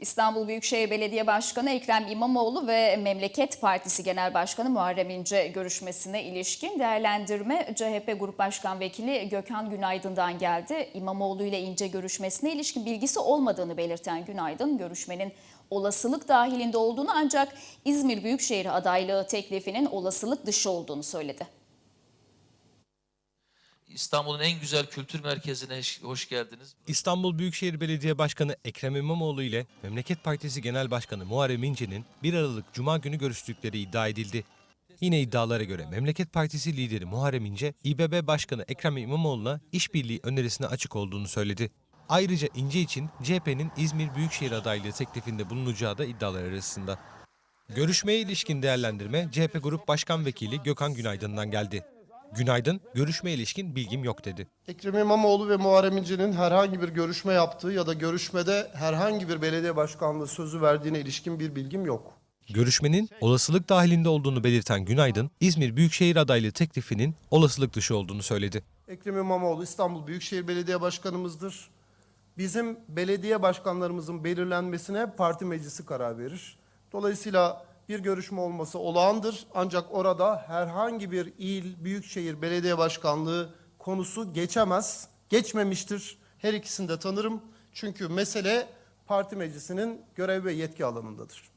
İstanbul Büyükşehir Belediye Başkanı Ekrem İmamoğlu ve Memleket Partisi Genel Başkanı Muharrem İnce görüşmesine ilişkin değerlendirme CHP Grup Başkan Vekili Gökhan Günaydın'dan geldi. İmamoğlu ile İnce görüşmesine ilişkin bilgisi olmadığını belirten Günaydın, görüşmenin olasılık dahilinde olduğunu ancak İzmir Büyükşehir adaylığı teklifinin olasılık dışı olduğunu söyledi. İstanbul'un en güzel kültür merkezine hoş- geldiniz. İstanbul Büyükşehir Belediye Başkanı Ekrem İmamoğlu ile Memleket Partisi Genel Başkanı Muharrem İnce'nin 1 Aralık Cuma günü görüştükleri iddia edildi. Yine iddialara göre Memleket Partisi lideri Muharrem İnce, İBB Başkanı Ekrem İmamoğlu'na işbirliği önerisine açık olduğunu söyledi. Ayrıca İnce için CHP'nin İzmir Büyükşehir adaylığı teklifinde bulunacağı da iddialar arasında. Görüşmeye ilişkin değerlendirme CHP Grup Başkan Vekili Gökhan Günaydın'dan geldi. Günaydın, görüşmeye ilişkin bilgim yok dedi. Ekrem İmamoğlu ve Muharrem İnce'nin herhangi bir görüşme yaptığı ya da görüşmede herhangi bir belediye başkanlığı sözü verdiğine ilişkin bir bilgim yok. Görüşmenin olasılık dahilinde olduğunu belirten Günaydın, İzmir Büyükşehir adaylığı teklifinin olasılık dışı olduğunu söyledi. Ekrem İmamoğlu İstanbul Büyükşehir Belediye Başkanımızdır. Bizim belediye başkanlarımızın belirlenmesine parti meclisi karar verir. Dolayısıyla bir görüşme olması olağandır. Ancak orada herhangi bir il, büyükşehir belediye başkanlığı konusu geçemez, geçmemiştir. Her ikisini de tanırım. Çünkü mesele parti meclisinin görev ve yetki alanındadır.